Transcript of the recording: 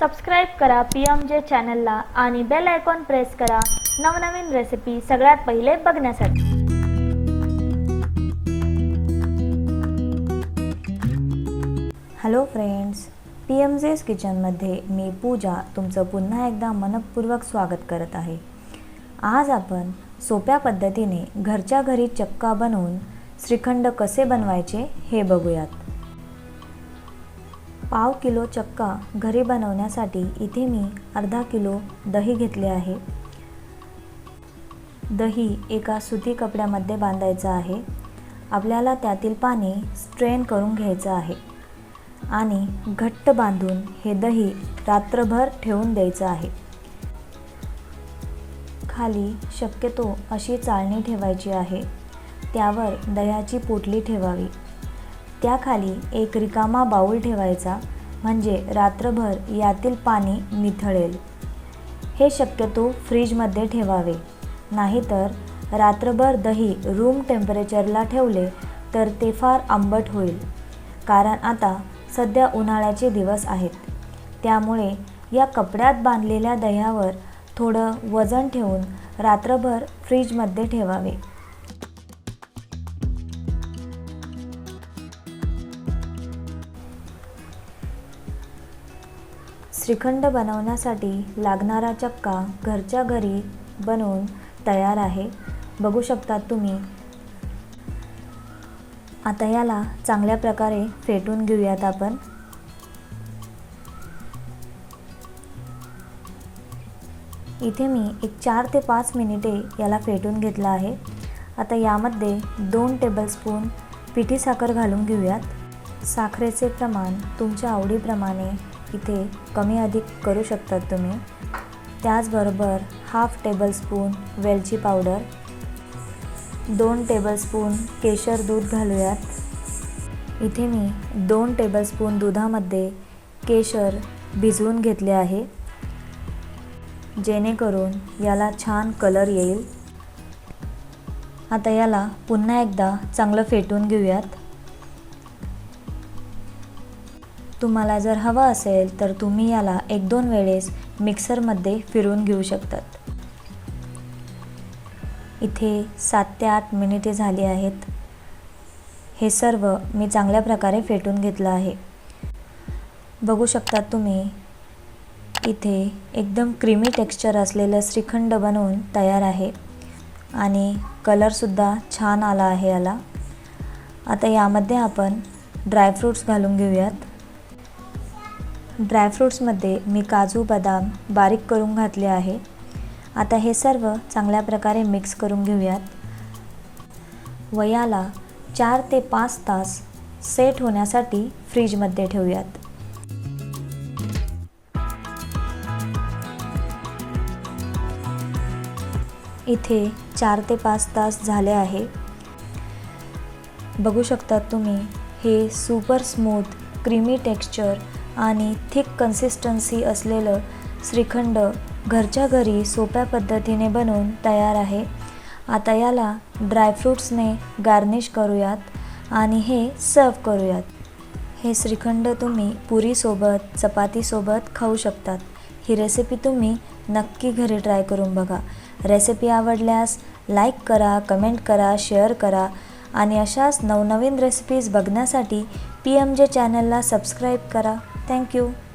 Subscribe करा P M जे चॅनलला आणि बेल आयकॉन प्रेस करा. नवनवीन रेसिपी सगळ्यात पहिले बघण्यासाठी. हॅलो फ्रेंड्स पी एम जेस किचनमध्ये मी पूजा तुमचं पुन्हा एकदा मनपूर्वक स्वागत करत आहे. आज आपण सोप्या पद्धतीने घरच्या घरी चक्का बनवून श्रीखंड कसे बनवायचे हे बघूयात. पाव किलो चक्का घरी बनवण्यासाठी इथे मी अर्धा किलो दही घेतले आहे. दही एका सुती कपड्यामध्ये बांधायचं आहे. आपल्याला त्यातील पाणी स्ट्रेन करून घ्यायचं आहे आणि घट्ट बांधून हे दही रात्रभर ठेवून द्यायचं आहे. खाली शक्यतो अशी चाळणी ठेवायची आहे. त्यावर दह्याची पोटली ठेवावी. त्याखाली एक रिकामा बाऊल ठेवायचा म्हणजे रात्रभर यातील पाणी निथळेल. हे शक्यतो फ्रीजमध्ये ठेवावे. नाहीतर रात्रभर दही रूम टेम्परेचरला ठेवले तर ते फार आंबट होईल. कारण आता सध्या उन्हाळ्याचे दिवस आहेत. त्यामुळे या कपड्यात बांधलेल्या दह्यावर थोडं वजन ठेवून रात्रभर फ्रीजमध्ये ठेवावे. श्रीखंड बनवण्यासाठी लागणारा चक्का घरच्या घरी बनवून तयार आहे. बघू शकता तुम्ही. आता याला चांगल्या प्रकारे फेटून घेऊयात आपण. इथे मी एक चार ते पाच मिनिटे याला फेटून घेतलं आहे. आता यामध्ये दोन टेबलस्पून पिठी साखर घालून घेऊयात. साखरेचे प्रमाण तुमच्या आवडीप्रमाणे इथे कमी अधिक करू शकतात तुम्ही. त्याचबरोबर हाफ टेबलस्पून वेलची पावडर दोन टेबलस्पून केशर दूध घालूयात. इथे मी दोन टेबलस्पून दुधामध्ये केशर भिजवून घेतले आहे. जेणेकरून याला छान कलर येईल. आता याला पुन्हा एकदा चांगलं फेटून घेऊयात. तुम्हाला जर हवं असेल तर तुम्ही याला एक दोन वेळेस मिक्सरमध्ये फिरवून घेऊ शकतात. इथे सात ते आठ मिनिटे झाली आहेत. हे सर्व मी चांगल्या प्रकारे फेटून घेतलं आहे. बघू शकता तुम्ही इथे एकदम क्रीमी टेक्स्चर असलेलं श्रीखंड बनवून तयार आहे आणि कलरसुद्धा छान आला आहे याला. आता यामध्ये आपण ड्रायफ्रूट्स घालून घेऊयात. ड्रायफ्रूट्समध्ये मी काजू बदाम बारीक करून घातले आहे. आता हे सर्व चांगल्या प्रकारे मिक्स करून घेऊयात. वयाला चार ते पाच तास सेट होण्यासाठी फ्रीजमध्ये ठेवूयात. इथे चार ते पाच तास झाले आहे. बघू शकता तुम्ही हे सुपर स्मूथ क्रीमी टेक्स्चर आणि थिक कन्सिस्टन्सी असलेलं श्रीखंड घरच्या घरी सोप्या पद्धतीने बनवून तयार आहे. आता याला ड्रायफ्रूट्सने गार्निश करूयात आणि हे सर्व करूयात. हे श्रीखंड तुम्ही पुरीसोबत चपातीसोबत खाऊ शकतात. ही रेसिपी तुम्ही नक्की घरी ट्राय करून बघा. रेसिपी आवडल्यास लाईक करा कमेंट करा शेअर करा आणि अशाच नवनवीन रेसिपीज बघण्यासाठी पी एम जे चॅनलला सबस्क्राईब करा. Thank you.